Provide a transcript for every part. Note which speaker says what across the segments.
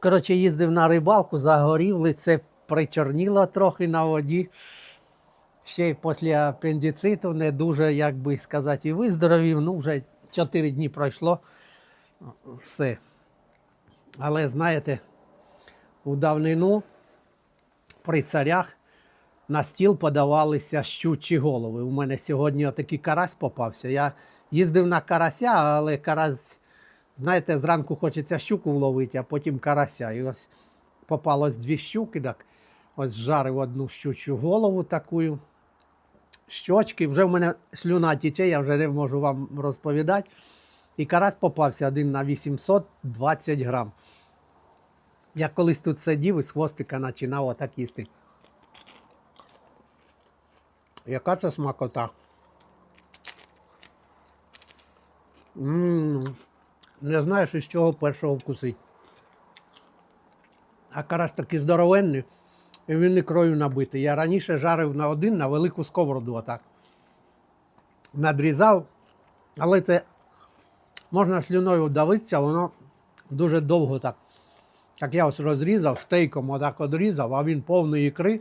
Speaker 1: Коротше, їздив на рибалку, загорів, лице причорніло трохи на воді. Ще й після апендициту не дуже, як би сказати, і виздоровів. Ну, вже 4 дні пройшло. Все. Але знаєте, у давнину при царях на стіл подавалися щучі голови. У мене сьогодні отакий карась попався. Я їздив на карася, але карась, знаєте, зранку хочеться щуку вловити, а потім карася. І ось попалось дві щуки, так ось жарив одну щучу голову таку. Щочки, вже в мене слюна тіче, я вже не можу вам розповідати. І карась попався один на 820 грам. Я колись тут сидів і з хвостика починав отак їсти. Яка це смакота? м Не знаєш, із чого першого вкусить. А карась такий здоровенний, і він ікрою набитий. Я раніше жарив на один на велику сковороду отак. Надрізав, але це можна слюною давитися, воно дуже довго так. Так я ось розрізав, стейком отак одрізав, а він повний ікри.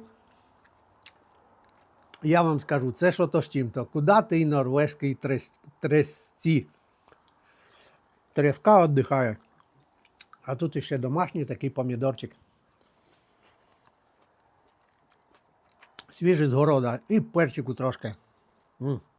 Speaker 1: Я вам скажу, це що то з чим-то. Куди ти норвезький трес, тресці? Треска віддихає. А тут іще домашній такий помідорчик. Свіжий з города і перчику трошки.